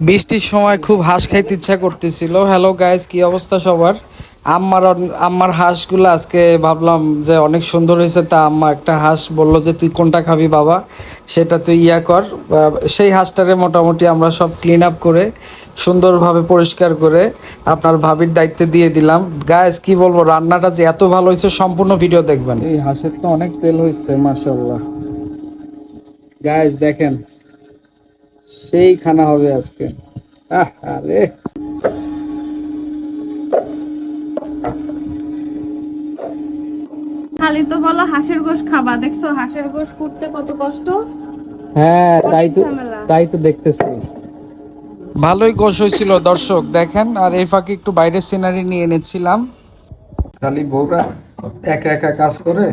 বৃষ্টির সময় খুব হাঁস খাইতে ইচ্ছা করতেছিল। হ্যালো গাইস কি অবস্থা সবার? আম্মার আম্মার হাঁসগুলো আজকে ভাবলাম যে অনেক সুন্দর হয়েছে। তা আম্মা একটা হাঁস বলল যে, তুই কোনটা খাবি বাবা? সেটা তুই ইয়া কর। সেই হাঁসটারে মোটামুটি আমরা সব ক্লিন আপ করে, সুন্দরভাবে পরিষ্কার করে আপনার ভাবির দায়িত্বে দিয়ে দিলাম। গাইস কি বলব, রান্নাটা যে এত ভালো হয়েছে, সম্পূর্ণ ভিডিও দেখবেন। এই হাঁসের তো অনেক তেল হয়েছে মাশাল্লাহ গাইস দেখেন সেই খানা হবে আজকে। আরে খালি তো বলো হাঁসের গোশ খাবা। দেখছ হাঁসের গোশ করতে কত কষ্ট? হ্যাঁ তাই তো তাই তো দেখতেছি। ভালোই গোশ হয়েছিল দর্শক দেখেন আর এই ফাঁকে একটু বাইরের সিনারি নিয়ে এনেছিলাম। খালি বউরা একা একা কাজ করে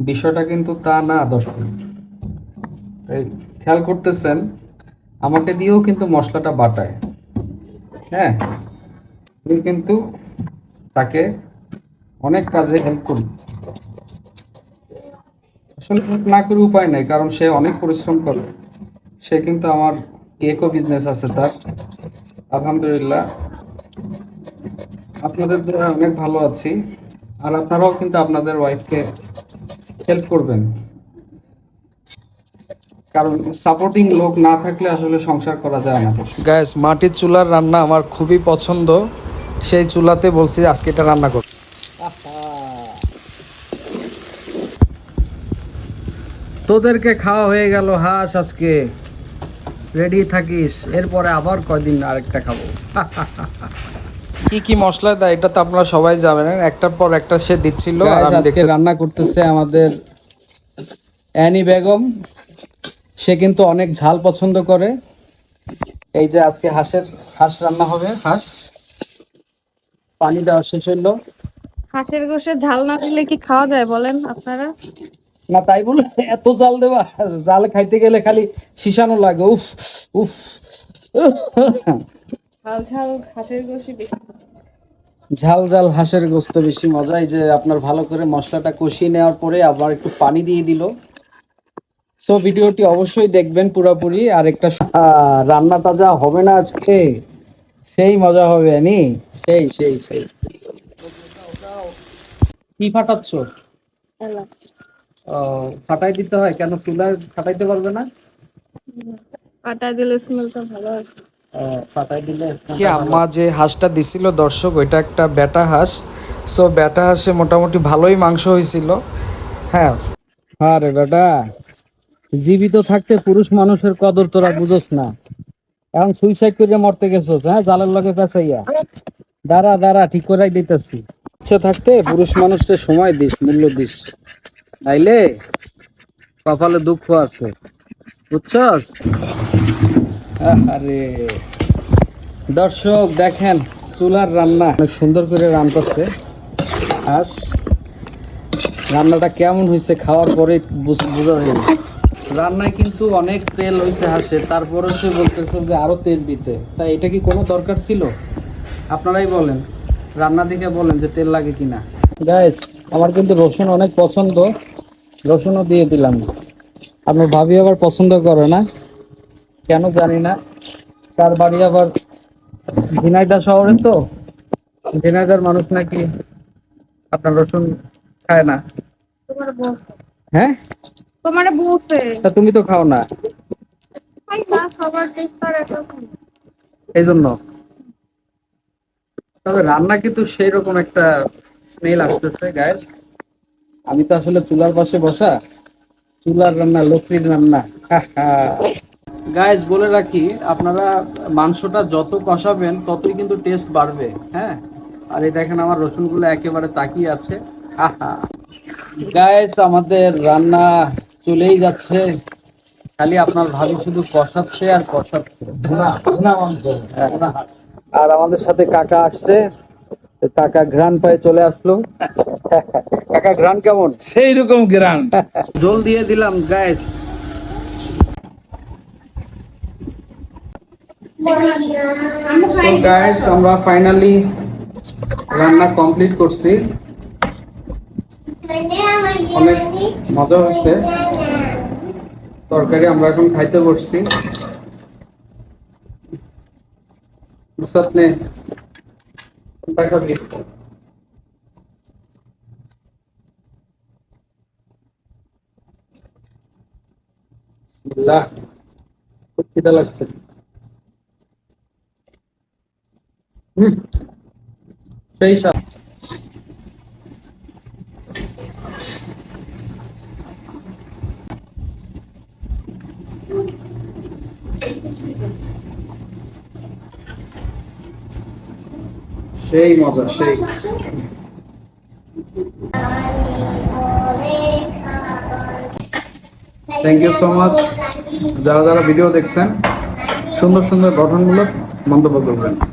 বিষয়টা কিন্তু তা না দর্শক। খেয়াল করতেছেন? আমাকে দিয়েও কিন্তু মশলাটা বাটায়। হ্যাঁ কিন্তু তাকে অনেক কাজে হেল্প করি। আসলে না করে উপায় নেই, কারণ সে অনেক পরিশ্রম করে। সে কিন্তু আমার কেকও বিজনেস আছে তার। আলহামদুলিল্লাহ। আপনাদের দ্বারা অনেক ভালো আছি। আর আপনারাও কিন্তু আপনাদের ওয়াইফকে হেল্প করবেন। কারণ সাপোর্টিং লোক না থাকলে আসলে সংসার করা যায় না। গ্যাস মাটির চুলার রান্না আমার খুবই পছন্দ। সেই চুলাতে বলছি আজকে এটা রান্না করব। তোদেরকে খাওয়া হয়ে গেল হাঁস আজকে। রেডি থাকিস এরপরে আবার কয়দিন আরেকটা খাব। কি কি মশলা দেয় এটা তো আপনারা সবাই জানেন। একটার পর একটা সে দিচ্ছিল আর আমি দেখতে রান্না করতেছে আমাদের অ্যানি বেগম। সে কিন্তু অনেক ঝাল পছন্দ করে। এই যে আজকে হাঁসের হাঁস রান্না হবে হাঁস। পানি দেওয়া শেষ হইল। হাঁসের গোশে ঝাল না দিলে কি খাওয়া যায় বলেন আপনারা? না তাই বলে এত জাল দেবা জাল খাইতে গেলে খালি শিশানো লাগে উফ উফ। ঝাল ঝাল হাঁসের গোশে বেশি ঝাল ঝাল হাঁসের গোস্ত বেশি মজা এই যে আপনার ভালো করে মশলাটা কষিয়ে নেওয়ার পরে আবার একটু পানি দিয়ে দিল। সো ভিডিওটি অবশ্যই দেখবেন পুরোপুরি। আর একটা রান্না তাজা হবে না আজকে? সেই মজা হবে নি সেই সেই সেই। কি ফাটাচ্ছ? এলাচ। ও, ফাটাই দিতে হয়? কেন চুলায় ফাটাইতে পারবে না? আটা দিলে স্মেলটা ভালো আছে কি আম্মা যে হাঁসটা দিছিল দর্শক ওইটা একটা বেটা হাঁস। সো বেটা হাঁসে মোটামুটি ভালোই মাংস হয়েছিল। হ্যাঁ। আরে বেটা জীবিত থাকতে পুরুষ মানুষের কদর তোরা বুঝোস না। এখন সুইসাইড করে মরতে গেছোস হ্যাঁ? জালের লগে পেঁচাইয়া। দাঁড়া দাঁড়া, ঠিক করাই দিতেছি। থাকতে পুরুষ মানুষটা সময় দিস, মূল্য দিস। তাইলে কপালে দুঃখ আছে। বুঝছস? আরে দর্শক, দেখেন, চুলার রান্না অনেক সুন্দর করে রান্নাচ্ছে আস, রান্নাটা কেমন হয়েছে খাওয়ার পরে বোঝা যায় রান্নায় কিন্তু অনেক তেল হয়েছে হাসে তারপরে সে বলতেছে যে আরও তেল দিতে। তাই এটা কি কোনো দরকার ছিল? আপনারাই বলেন। রান্না দিকে বলেন যে তেল লাগে কিনা। গাইস আমার কিন্তু রসুন অনেক পছন্দ। রসুনও দিয়ে দিলাম। আপনার ভাবি আবার পছন্দ করে না? কেন জানি না। তার বাড়ি আবার ঝিনাইদা শহরে তো। ঝিনাইদার মানুষ নাকি আপনার রসুন খায় না? হ্যাঁ? তোমার বলছে। তা তুমি তো খাও না। খাই না সবার একরকম এই জন্য তবে রান্না কিন্তু সেই রকম একটা স্মেল আসতেছে গায়ে আমি তো আসলে চুলার পাশে বসা। চুলার রান্না লক্ষ্মীর রান্না। গাইজ বলে রাখি আপনারা মাংসটা যত কষাবেন ততই কিন্তু টেস্ট বাড়বে হ্যাঁ? আর এই দেখেন আমার রসুনগুলো একেবারে তাকিয়ে আছে। গাইজ আমাদের রান্না চলেই যাচ্ছে। খালি আপনার ভাবি শুধু কষাচ্ছে আর কষাচ্ছে। আর আমাদের সাথে কাকা আসছে। কাকা ঘ্রাণ পায়ে চলে আসলো। কাকা ঘ্রাণ কেমন? সেই রকম গ্রাম জল দিয়ে দিলাম গ্যাস আমরা ফাইনালি রান্না কমপ্লিট করছি। অনেক মজা হচ্ছে তরকারি আমরা এখন খাইতে বসছি। লাগছে। সেই স্বাদ সেই মজা, সেই। থ্যাংক ইউ সো মাচ যারা যারা ভিডিও দেখছেন, সুন্দর সুন্দর গঠনমূলক মন্তব্য করবেন।